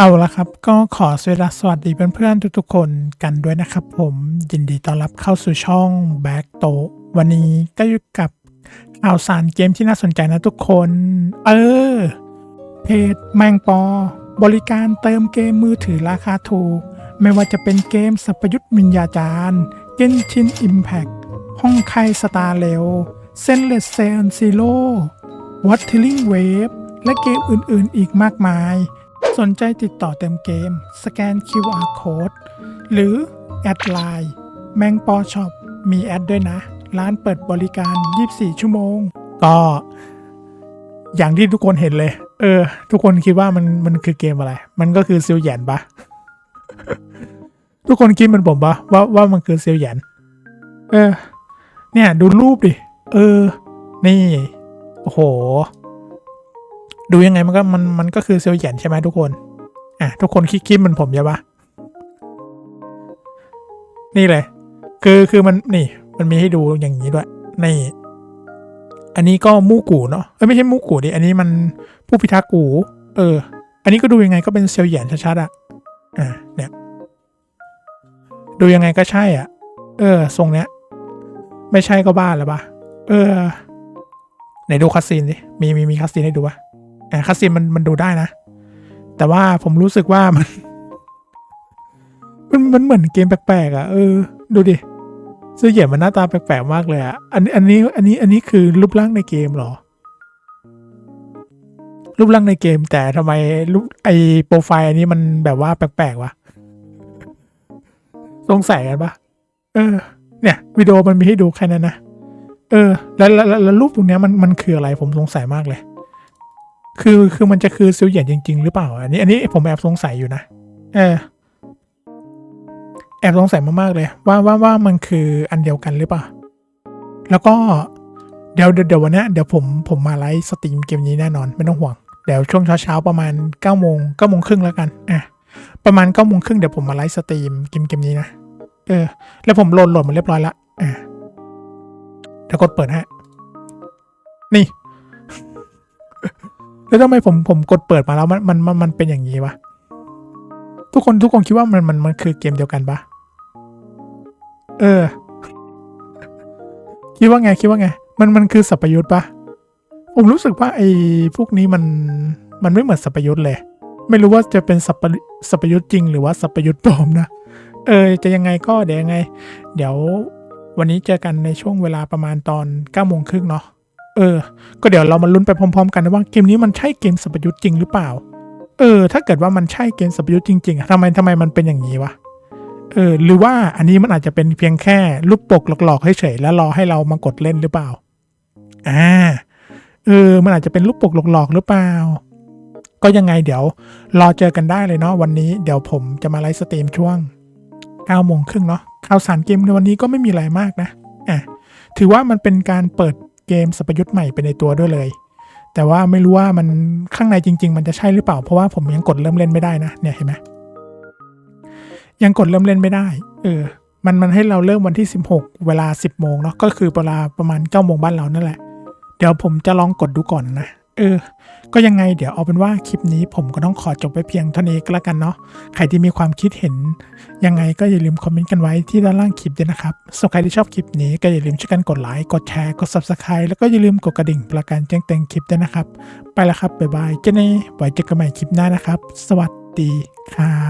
เอาละครับ ก็ขอสสวัสดีเพื่อนๆทุกๆ คนกันด้วยนะครับผมยินดีต้อนรับเข้าสู่ช่องแบ็กโตวันนี้ก็อยู่กับข่าวสารเกมที่น่าสนใจนะทุกคน เออ เพจแมงปอ บริการเติมเกมมือถือราคาถูก ไม่ว่าจะเป็นเกมสัพยุทธ์มินยาจารย์เกนชินอิมแพกห้องไคสตาร์เร็วเซนเลสเซนซีโร่วัตทิลิงเวฟและเกมอื่นๆอีกมากมาย สนใจติดต่อเต็มเกม สแกน QR Code หรือ แอดไลน์แมงปอช็อปมีแอดด้วยนะ ร้านเปิดบริการ 24 ชั่วโมง ก็อย่างที่ทุกคนเห็นเลย เออ ทุกคนคิดว่ามันมันคือเกมอะไร มันก็คือซิลแหยนปะทุกคนคิดเหมันผมปะว่าว่ามันคือซิลแหยนเออ เนี่ย ดูรูปดิ เออ นี่ โอ้โห ดูยังไงมันก็มันมันก็คือเซลล์เหยียนใช่ไหมทุกคน อะทุกคนคิดคิดเหมันผมใช่ปะนี่เลย คือคือมันนี่ มันมีให้ดูอย่างนี้ด้วยนี่อันนี้ก็มูกูเนาะเอ้ยไม่ใช่มูกูดิอันนี้มันผู้พิทักษ์กูเออ อันนี้ก็ดูยังไงก็เป็นเซลล์เหยียนชัดๆอะอะเนี่ยดูยังไงก็ใช่อะ เออ ทรงเนี้ย ไม่ใช่ก็บ้าแล้วปะเออไหนดูคัสซีนดิมีมีมีคัสซีนให้ดูปะ แอ่าคัสซีนมันมันดูได้นะ แต่ว่าผมรู้สึกว่ามัน มันมันเหมือนเกมแปลกๆอะเออ ดูดิเสื้อเหยียบมันหน้าตาแปลกๆมากเลยอะอันอันนี้อันนี้อันนี้คือรูปร่างในเกมเหรอ รูปร่างในเกม แต่ทำไมรูปไอโปรไฟล์อันนี้มันแบบว่าแปลกๆวะสงสัยกันปะเออ เนี่ยวิดีโอมันมีให้ดูแค่นั้นนะเออ แล้วแล้วแล้วรูปตรงเนี้ยมันมันคืออะไรผมสงสัยมากเลย คือคือมันจะคือซิลเหยียนจริง ๆ หรือเปล่า อันนี้ อันนี้ผมแอบสงสัยอยู่นะ เออ แอบสงสัยมากๆเลย ว่าว่าว่ามันคืออันเดียวกันหรือเปล่า แล้วก็เดี๋ยวเดี๋ยววันนี้เดี๋ยวผมผมมาไลฟ์สตรีมเกมนี้แน่นอนไม่ต้องห่วง เดี๋ยวช่วงเช้าๆประมาณ9ก้าโมงเก้าโมงครึ่งแล้วกันอะประมาณ9ก้าโมงครึ่งเดี๋ยวผมมาไลฟ์สตรีมเกมเกมนี้นะเออ แล้วผมโหลดโหลดมาเรียบร้อยละอะเดี๋ยวกดเปิดฮะนี่ แล้วทำไมผมผมกดเปิดมาแล้วมันมันมันมันเป็นอย่างนี้วะทุกคนทุกคนคิดว่ามันมันมันคือเกมเดียวกันปะเออ คิดว่าไงคิดว่าไง มันมันคือสัพยุทธ์ปะผมรู้สึกว่าไอ้พวกนี้มันมันไม่เหมือนสัพยุทธ์เลย ไม่รู้ว่าจะเป็นสัพสัพยุทธ์จริงหรือว่าสัพยุทธ์ปลอมนะเออจะยังไงก็เดี๋ยวยังไง เดี๋ยววันนี้เจอกันในช่วงเวลาประมาณตอน9ก้าโมงครึ่งเนาะ เออ ก็เดี๋ยวเรามาลุ้นไปพร้อม ๆ กันนะว่าเกมนี้มันใช่เกมสัพยุทธ์จริงหรือเปล่า เออ ถ้าเกิดว่ามันใช่เกมสัพยุทธ์จริงๆทำไมทำไมมันเป็นอย่างนี้วะ เออ หรือว่าอันนี้มันอาจจะเป็นเพียงแค่รูปปกหลอกๆเฉยๆแล้วรอให้เรามากดเล่นหรือเปล่า อ่า เออ มันอาจจะเป็นรูปปกหลอกๆหรือเปล่า ก็ยังไงเดี๋ยวรอเจอกันได้เลยเนาะวันนี้เดี๋ยวผมจะมาไลฟ์สตรีมช่วง9โมงครึ่งเนาะข่าวสารเกมในวันนี้ก็ไม่มีอะไรมากนะ อะ ถือว่ามันเป็นการเปิด เกมสัพยุทธ์ใหม่ไปในตัวด้วยเลย แต่ว่าไม่รู้ว่ามันข้างในจริง ๆ มันจะใช่หรือเปล่า เพราะว่าผมยังกดเริ่มเล่นไม่ได้นะเนี่ยเห็นไหมยังกดเริ่มเล่นไม่ได้ เออ มันมันให้เราเริ่มวันที่ 16 เวลา 10โมงเนาะก็คือเวลาประมาณ9โมงบ้านเรานั่นแหละ เดี๋ยวผมจะลองกดดูก่อนนะ เออ ก็ยังไงเดี๋ยวเอาเป็นว่าคลิปนี้ผมก็ต้องขอจบไปเพียงเท่านี้ก็แล้วกันเนาะ ใครที่มีความคิดเห็น ยังไงก็อย่าลืมคอมเมนต์กันไว้ที่ด้านล่างคลิปด้วยนะครับสำหรับใครที่ชอบคลิปนี้ก็อย่าลืมช่วยกันกดไลค์ กดแชร์ กด subscribe แล้วก็อย่าลืมกดกระดิ่งเพื่อการแจ้งเตือนคลิปด้วยนะครับ ไปแล้วครับ บ๊ายบาย เจเน่ไว้เจอกันใหม่คลิปหน้านะครับ สวัสดีครับ